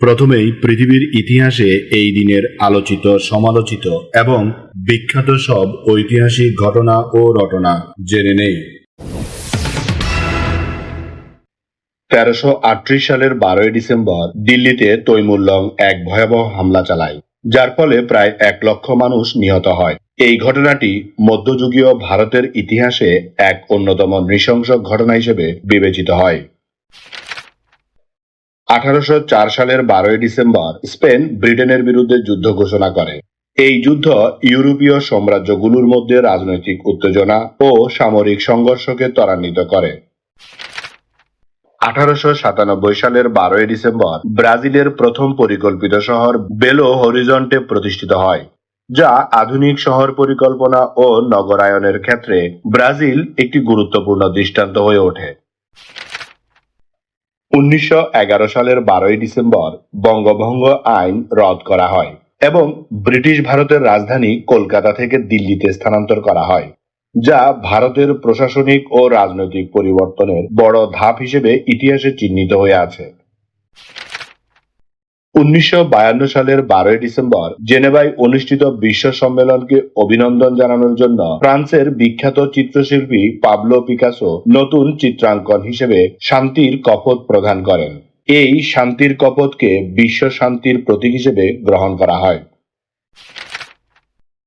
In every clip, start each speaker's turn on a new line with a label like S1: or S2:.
S1: প্রথমেই পৃথিবীর ইতিহাসে এই দিনের আলোচিত, সমালোচিত এবং বিখ্যাত সব ঐতিহাসিক ঘটনা ও রটনা জেনে নেই।
S2: তেরোশো সালের বারোই ডিসেম্বর দিল্লিতে তৈমুল্লং এক ভয়াবহ হামলা চালায়, যার ফলে প্রায় এক লক্ষ মানুষ নিহত হয়। এই ঘটনাটি মধ্যযুগীয় ভারতের ইতিহাসে এক অন্যতম নৃশংস ঘটনা হিসেবে বিবেচিত হয়। আঠারোশো চার সালের বারোই ডিসেম্বর স্পেন ব্রিটেনের বিরুদ্ধে যুদ্ধ ঘোষণা করে। এই যুদ্ধ ইউরোপীয় সাম্রাজ্যগুলোর মধ্যে রাজনৈতিক উত্তেজনা ও সামরিক সংঘর্ষকে ত্বরান্বিত করে। আঠারোশো সাতানব্বই সালের বারোই ডিসেম্বর ব্রাজিলের প্রথম পরিকল্পিত শহর বেলো হরিজন্টে প্রতিষ্ঠিত হয়, যা আধুনিক শহর পরিকল্পনা ও নগরায়নের ক্ষেত্রে ব্রাজিল একটি গুরুত্বপূর্ণ দৃষ্টান্ত হয়ে ওঠে। উনিশশো এগারো সালের বারোই ডিসেম্বর বঙ্গভঙ্গ আইন রদ করা হয় এবং ব্রিটিশ ভারতের রাজধানী কলকাতা থেকে দিল্লিতে স্থানান্তর করা হয়, যা ভারতের প্রশাসনিক ও রাজনৈতিক পরিবর্তনের বড় ধাপ হিসেবে ইতিহাসে চিহ্নিত হয়ে আছে। উনিশশো বায়ান্ন সালের বারোই ডিসেম্বর জেনেভায় অনুষ্ঠিত বিশ্ব সম্মেলনকে অভিনন্দন জানানোর জন্য ফ্রান্সের বিখ্যাত চিত্রশিল্পী পাবলো পিকাসো নতুন চিত্রাঙ্কন হিসেবে শান্তির কপত প্রদান করেন। এই শান্তির কপতকে বিশ্ব শান্তির প্রতীক হিসেবে গ্রহণ করা হয়।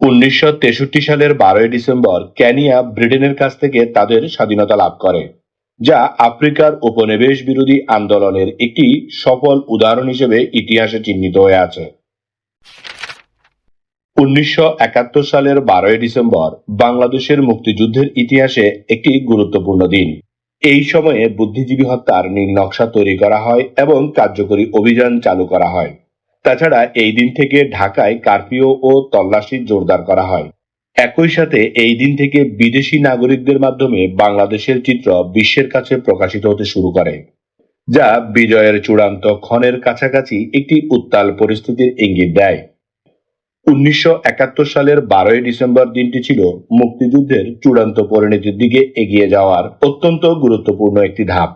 S2: উনিশশো তেষট্টি সালের বারোই ডিসেম্বর ক্যানিয়া ব্রিটেনের কাছ থেকে তাদের স্বাধীনতা লাভ করে। যা আফ্রিকার উপনিবেশ বিরোধী আন্দোলনের একটি সফল উদাহরণ হিসেবে ইতিহাসে চিহ্নিত হয়ে আছে। উনিশশো একাত্তর সালের বারোই ডিসেম্বর বাংলাদেশের মুক্তিযুদ্ধের ইতিহাসে একটি গুরুত্বপূর্ণ দিন। এই সময়ে বুদ্ধিজীবী হত্যার নীল নকশা তৈরি করা হয় এবং কার্যকরী অভিযান চালু করা হয়। তাছাড়া এই দিন থেকে ঢাকায় কারফিউ ও তল্লাশি জোরদার করা হয়। একই সাথে এই দিন থেকে বিদেশি নাগরিকদের মাধ্যমে বাংলাদেশের চিত্র বিশ্বের কাছে প্রকাশিত হতে শুরু করে, যা বিজয়ের চূড়ান্ত ক্ষণের কাছাকাছি একটি উত্তাল পরিস্থিতির ইঙ্গিত দেয়। উনিশশো একাত্তর সালের বারোই ডিসেম্বর দিনটি ছিল মুক্তিযুদ্ধের চূড়ান্ত পরিণতির দিকে এগিয়ে যাওয়ার অত্যন্ত গুরুত্বপূর্ণ একটি ধাপ।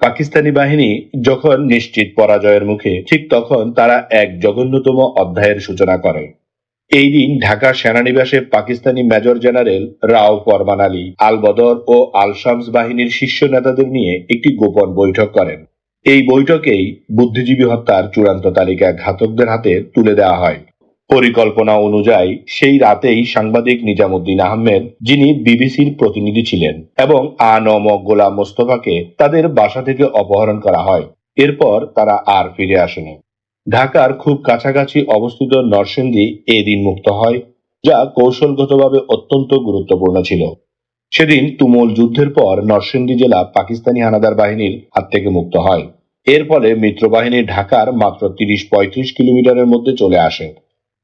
S2: পাকিস্তানি বাহিনী যখন নিশ্চিত পরাজয়ের মুখে, ঠিক তখন তারা এক জঘন্যতম অধ্যায়ের সূচনা করে। এই দিন ঢাকা সেনানিবাসে পাকিস্তানি মেজর জেনারেল রাও ফরমান আলী আল বদর ও আল শামস বাহিনীর শীর্ষ নেতাদের নিয়ে একটি গোপন বৈঠক করেন। এই বৈঠকেই বুদ্ধিজীবী হত্যার চূড়ান্ত তালিকা ঘাতকদের হাতে তুলে দেওয়া হয়। পরিকল্পনা অনুযায়ী সেই রাতেই সাংবাদিক নিজামুদ্দিন আহমেদ, যিনি বিবিসির প্রতিনিধি ছিলেন, এবং আ আনম গোলাম মোস্তফাকে তাদের বাসা থেকে অপহরণ করা হয়। এরপর তারা আর ফিরে আসেনি। ঢাকার খুব কাছাকাছি অবস্থিত নরসিংদী এদিন মুক্ত হয়, যা কৌশলগতভাবে অত্যন্ত গুরুত্বপূর্ণ ছিল। সেদিন তুমুল যুদ্ধের পর নরসিংদী জেলা পাকিস্তানি হানাদার বাহিনীর হাত থেকে মুক্ত হয়। এর ফলে মিত্রবাহিনী ঢাকার মাত্র তিরিশ পঁয়ত্রিশ কিলোমিটারের মধ্যে চলে আসে।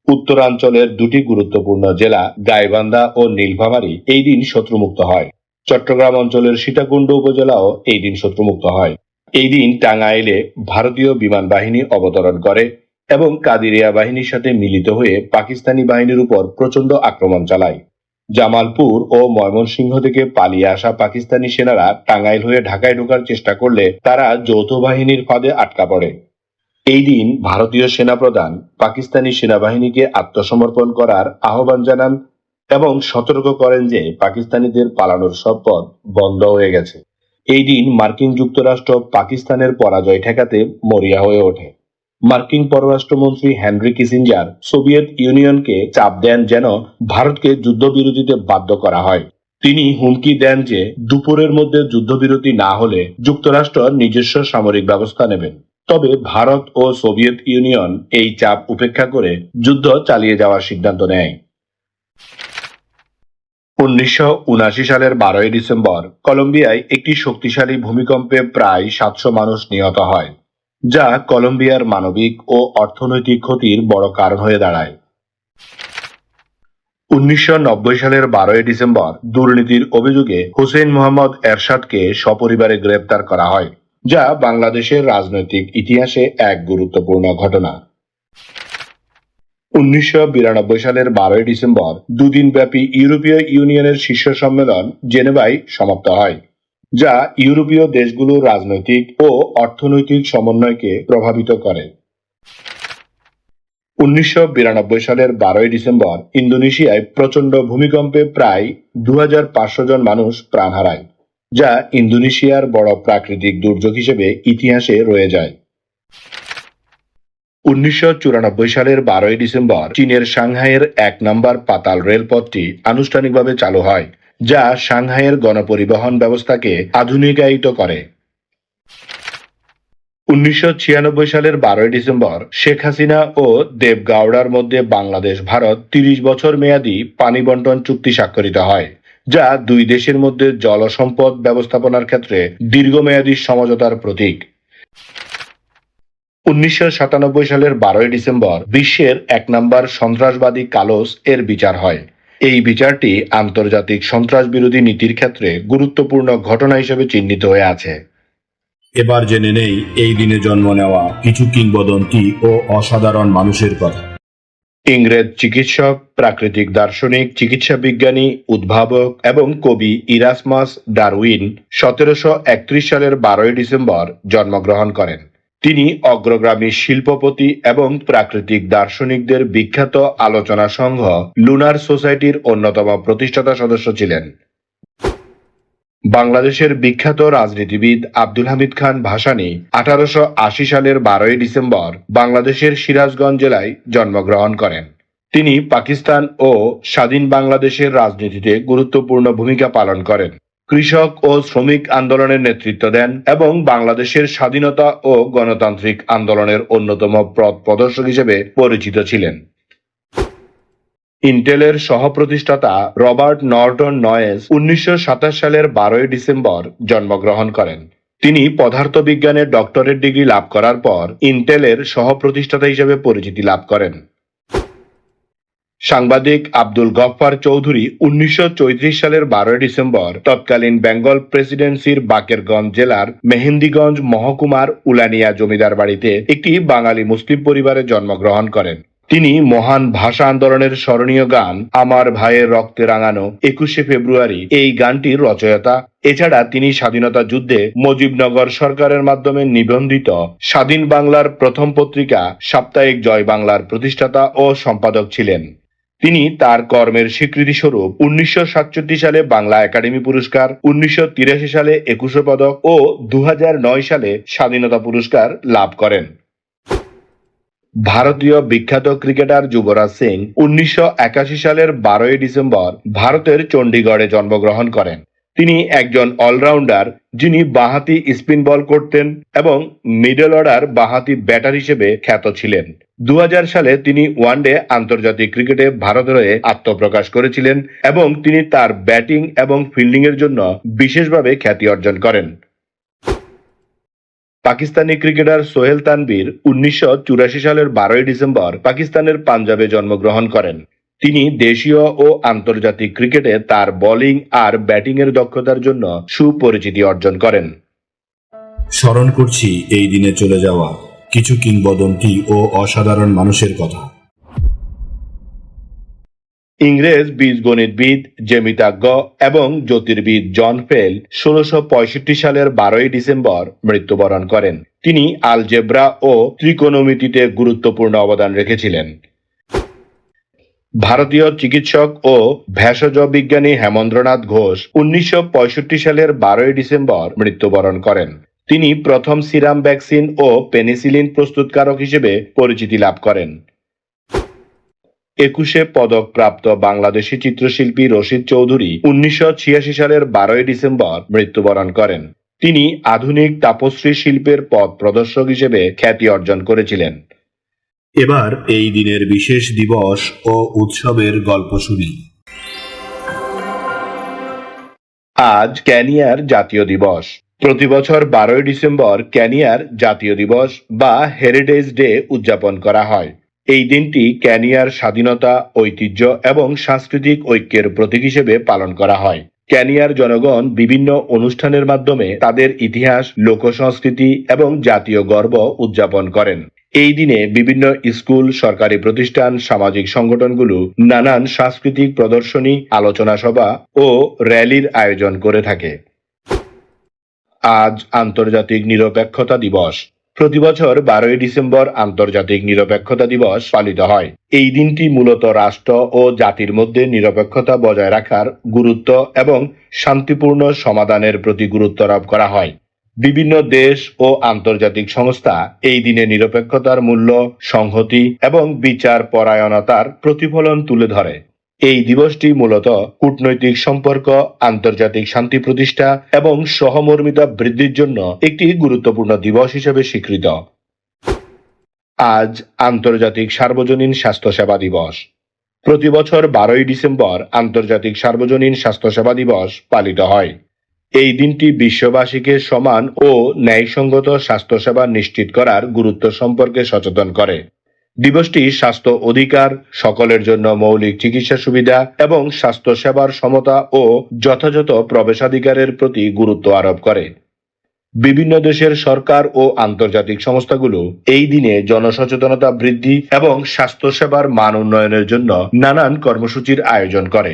S2: উত্তরাঞ্চলের দুটি গুরুত্বপূর্ণ জেলা গাইবান্ধা ও নীলফামারী এই দিন শত্রুমুক্ত হয়। চট্টগ্রাম অঞ্চলের সীতাকুণ্ড উপজেলাও এই দিন শত্রুমুক্ত হয়। এই দিন টাঙ্গাইলে ভারতীয় বিমান বাহিনী অবতরণ করে এবং কাদিরিয়া বাহিনীর সাথে মিলিত হয়ে পাকিস্তানি বাহিনীর উপর প্রচণ্ড আক্রমণ চালায়। জামালপুর ও ময়মনসিংহ থেকে পালিয়ে আসা পাকিস্তানি সেনারা টাঙ্গাইল হয়ে ঢাকায় ঢোকার চেষ্টা করলে তারা যৌথ বাহিনীর ফাঁদে আটকা পড়ে। এই দিন ভারতীয় সেনাপ্রধান পাকিস্তানি সেনাবাহিনীকে আত্মসমর্পণ করার আহ্বান জানান এবং সতর্ক করেন যে পাকিস্তানিদের পালানোর সব পথ বন্ধ হয়ে গেছে। এই দিন মার্কিন যুক্তরাষ্ট্র পাকিস্তানের পরাজয় ঠেকাতে মরিয়া হয়ে ওঠে। মার্কিন পররাষ্ট্রমন্ত্রী হেনরি কিসিঞ্জার সোভিয়েত ইউনিয়নকে চাপ দেন যেন ভারতকে যুদ্ধবিরতিতে বাধ্য করা হয়। তিনি হুমকি দেন যে দুপুরের মধ্যে যুদ্ধবিরতি না হলে যুক্তরাষ্ট্র নিজস্ব সামরিক ব্যবস্থা নেবেন। তবে ভারত ও সোভিয়েত ইউনিয়ন এই চাপ উপেক্ষা করে যুদ্ধ চালিয়ে যাওয়ার সিদ্ধান্ত নেয়। উনিশশো উনআশি সালের বারোই ডিসেম্বর, কলম্বিয়ায় একটি শক্তিশালী ভূমিকম্পে প্রায় সাতশো মানুষ নিহত হয়, যা কলম্বিয়ার মানবিক ও অর্থনৈতিক ক্ষতির বড় কারণ হয়ে দাঁড়ায়। উনিশশো নব্বই সালের বারোই ডিসেম্বর, দুর্নীতির অভিযোগে হুসেইন মোহাম্মদ এরশাদকে সপরিবারে গ্রেপ্তার করা হয়, যা বাংলাদেশের রাজনৈতিক ইতিহাসে এক গুরুত্বপূর্ণ ঘটনা। উনিশশো বিরানব্বই সালের বারোই ডিসেম্বর দুদিন ব্যাপী ইউরোপীয় ইউনিয়নের শীর্ষ সম্মেলন জেনেভায় সমাপ্ত হয়, যা ইউরোপীয় দেশগুলোর রাজনৈতিক ও অর্থনৈতিক সমন্বয়কে প্রভাবিত করে। উনিশশো বিরানব্বই সালের বারোই ডিসেম্বর ইন্দোনেশিয়ায় প্রচণ্ড ভূমিকম্পে প্রায় দু হাজার পাঁচশো জন মানুষ প্রাণ হারায়, যা ইন্দোনেশিয়ার বড় প্রাকৃতিক দুর্যোগ হিসেবে ইতিহাসে রয়ে যায়। উনিশশো চুরানব্বই সালের বারোই ডিসেম্বর চীনের সাংহাইয়ের এক নম্বর পাতাল রেলপথটি আনুষ্ঠানিকভাবে চালু হয়, যা সাংহাইয়ের গণপরিবহন ব্যবস্থাকে আধুনিকায়িত করে। উনিশশো ছিয়ানব্বই সালের বারোই ডিসেম্বর শেখ হাসিনা ও দেব গাওড়ার মধ্যে বাংলাদেশ ভারত তিরিশ বছর মেয়াদী পানি বন্টন চুক্তি স্বাক্ষরিত হয়, যা দুই দেশের মধ্যে জলসম্পদ ব্যবস্থাপনার ক্ষেত্রে দীর্ঘমেয়াদী সমঝোতার প্রতীক। উনিশশো সাতানব্বই সালের বারোই ডিসেম্বর বিশ্বের এক নম্বর সন্ত্রাসবাদী কালোস এর বিচার হয়। এই বিচারটি আন্তর্জাতিক সন্ত্রাস বিরোধী নীতির ক্ষেত্রে গুরুত্বপূর্ণ ঘটনা হিসেবে চিহ্নিত হয়ে আছে।
S1: এবার জেনে নেই এই দিনে জন্ম নেওয়া কিছু কিংবদন্তি ও অসাধারণ মানুষের কথা।
S2: ইংরেজ চিকিৎসক প্রাকৃতিক দার্শনিক চিকিৎসা বিজ্ঞানী উদ্ভাবক এবং কবি ইরাসমাস ডারউইন সতেরোশো একত্রিশ সালের বারোই ডিসেম্বর জন্মগ্রহণ করেন। তিনি অগ্রগামী শিল্পপতি এবং প্রাকৃতিক দার্শনিকদের বিখ্যাত আলোচনা সংঘ লুনার সোসাইটির অন্যতম প্রতিষ্ঠাতা সদস্য ছিলেন। বাংলাদেশের বিখ্যাত রাজনীতিবিদ আব্দুল হামিদ খান ভাসানী আঠারোশো আশি সালের বারোই ডিসেম্বর বাংলাদেশের সিরাজগঞ্জ জেলায় জন্মগ্রহণ করেন। তিনি পাকিস্তান ও স্বাধীন বাংলাদেশের রাজনীতিতে গুরুত্বপূর্ণ ভূমিকা পালন করেন। কৃষক ও শ্রমিক আন্দোলনের নেতৃত্ব দেন এবং বাংলাদেশের স্বাধীনতা ও গণতান্ত্রিক আন্দোলনের অন্যতম পথ প্রদর্শক হিসেবে পরিচিত ছিলেন। ইন্টেলের সহপ্রতিষ্ঠাতা রবার্ট নর্টন নয়েস উনিশশো সাতাশ সালের বারোই ডিসেম্বর জন্মগ্রহণ করেন। তিনি পদার্থবিজ্ঞানের ডক্টরেট ডিগ্রি লাভ করার পর ইন্টেলের সহপ্রতিষ্ঠাতা হিসেবে পরিচিতি লাভ করেন। সাংবাদিক আব্দুল গফফার চৌধুরী উনিশশো সালের বারোই ডিসেম্বর তৎকালীন বেঙ্গল প্রেসিডেন্সির বাকেরগঞ্জ জেলার মেহেন্দিগঞ্জ মহকুমার উলানিয়া জমিদার বাড়িতে একটি বাঙালি মুসলিম পরিবারে জন্মগ্রহণ করেন। তিনি মহান ভাষা আন্দোলনের স্মরণীয় গান, আমার ভাইয়ের রক্তে রাঙানো একুশে ফেব্রুয়ারি এই গানটির রচয়িতা। এছাড়া তিনি স্বাধীনতা যুদ্ধে মুজিবনগর সরকারের মাধ্যমে নিবন্ধিত স্বাধীন বাংলার প্রথম পত্রিকা সাপ্তাহিক জয় বাংলার প্রতিষ্ঠাতা ও সম্পাদক ছিলেন। তিনি তার কর্মের স্বীকৃতি স্বরূপ উনিশশো সালে বাংলা একাডেমি পুরস্কার, উনিশশো তিরাশি সালে একুশে পদক ও দু হাজার নয় সালে স্বাধীনতা পুরস্কার লাভ করেন। ভারতীয় বিখ্যাত ক্রিকেটার যুবরাজ সিং উনিশশো একাশি সালের বারোই ডিসেম্বর ভারতের চণ্ডীগড়ে জন্মগ্রহণ করেন। তিনি একজন অলরাউন্ডার যিনি বাহাতি স্পিন বল করতেন এবং মিডল অর্ডার বাহাতি ব্যাটার হিসেবে খ্যাত ছিলেন। দুই হাজার সালে তিনি ওয়ানডে আন্তর্জাতিক ক্রিকেটে ভারতের হয়ে আত্মপ্রকাশ করেছিলেন এবং তিনি তার ব্যাটিং এবং ফিল্ডিং এর জন্য বিশেষভাবে খ্যাতি অর্জন করেন। পাকিস্তানি ক্রিকেটার সোহেল তানবীর উনিশশো সালের বারোই ডিসেম্বর পাকিস্তানের পাঞ্জাবে জন্মগ্রহণ করেন। তিনি দেশীয় ও আন্তর্জাতিক ক্রিকেটে তার বোলিং আর ব্যাটিং এর দক্ষতার জন্য সুপরিচিতি অর্জন করেন।
S1: স্মরণ করছি এই দিনে চলে যাওয়া কিছু কিংবদন্তি ও অসাধারণ মানুষের কথা।
S2: ইংরেজ বীজগণিতবিদ জেমিতাজ্ঞ এবং জ্যোতির্বিদ জন ফেল ষোলশো সালের বারোই ডিসেম্বর মৃত্যুবরণ করেন। তিনি আলজেব্রা ও ত্রিকোণমিতিতে গুরুত্বপূর্ণ অবদান রেখেছিলেন। ভারতীয় চিকিৎসক ও ভেষজ বিজ্ঞানী হেমন্দ্রনাথ ঘোষ উনিশশো পঁয়ষট্টি সালের বারোই ডিসেম্বর মৃত্যুবরণ করেন। তিনি প্রথম সিরাম ভ্যাকসিন ও পেনিসিলিন প্রস্তুতকারক হিসেবে পরিচিতি লাভ করেন। একুশে পদক প্রাপ্ত বাংলাদেশি চিত্রশিল্পী রশিদ চৌধুরী উনিশশো ছিয়াশি সালের বারোই ডিসেম্বর মৃত্যুবরণ করেন। তিনি আধুনিক তাপশ্রী শিল্পের পথ প্রদর্শক হিসেবে খ্যাতি অর্জন করেছিলেন।
S1: এবার এই দিনের বিশেষ দিবস ও উৎসবের গল্প শুনি।
S2: আজ ক্যানিয়ার জাতীয় দিবস। প্রতি বছর বারোই ডিসেম্বর ক্যানিয়ার জাতীয় দিবস বা হেরিটেজ ডে উদযাপন করা হয়। এই দিনটি ক্যানিয়ার স্বাধীনতা, ঐতিহ্য এবং সাংস্কৃতিক ঐক্যের প্রতীক হিসেবে পালন করা হয়। ক্যানিয়ার জনগণ বিভিন্ন অনুষ্ঠানের মাধ্যমে তাদের ইতিহাস লোক সংস্কৃতি এবং জাতীয় গর্ব উদযাপন করেন। এই দিনে বিভিন্ন স্কুল, সরকারি প্রতিষ্ঠান, সামাজিক সংগঠনগুলো নানান সাংস্কৃতিক প্রদর্শনী, আলোচনা সভা ও র্যালির আয়োজন করে থাকে। আজ আন্তর্জাতিক নিরপেক্ষতা দিবস। প্রতি বছর বারোই ডিসেম্বর আন্তর্জাতিক নিরপেক্ষতা দিবস পালিত হয়। এই দিনটি মূলত রাষ্ট্র ও জাতির মধ্যে নিরপেক্ষতা বজায় রাখার গুরুত্ব এবং শান্তিপূর্ণ সমাধানের প্রতি গুরুত্ব আরোপ করা হয়। বিভিন্ন দেশ ও আন্তর্জাতিক সংস্থা এই দিনে নিরপেক্ষতার মূল্য, সংহতি এবং বিচার পরায়ণতার প্রতিফলন তুলে ধরে। এই দিবসটি মূলত কূটনৈতিক সম্পর্ক, আন্তর্জাতিক শান্তি প্রতিষ্ঠা এবং সহমর্মিতা বৃদ্ধির জন্য একটি গুরুত্বপূর্ণ দিবস হিসেবে স্বীকৃত। আজ আন্তর্জাতিক সার্বজনীন স্বাস্থ্যসেবা দিবস। প্রতি বছর বারোই ডিসেম্বর আন্তর্জাতিক সার্বজনীন স্বাস্থ্যসেবা দিবস পালিত হয়। এই দিনটি বিশ্ববাসীকে সমান ও ন্যায়সঙ্গত স্বাস্থ্যসেবা নিশ্চিত করার গুরুত্ব সম্পর্কে সচেতন করে। দিবসটি স্বাস্থ্য অধিকার, সকলের জন্য মৌলিক চিকিৎসা সুবিধা এবং স্বাস্থ্য সেবার সমতা ও যথাযথ প্রবেশাধিকারের প্রতি গুরুত্ব আরোপ করে। বিভিন্ন দেশের সরকার ও আন্তর্জাতিক সংস্থাগুলো এই দিনে জনসচেতনতা বৃদ্ধি এবং স্বাস্থ্যসেবার মান উন্নয়নের জন্য নানান কর্মসূচির আয়োজন করে।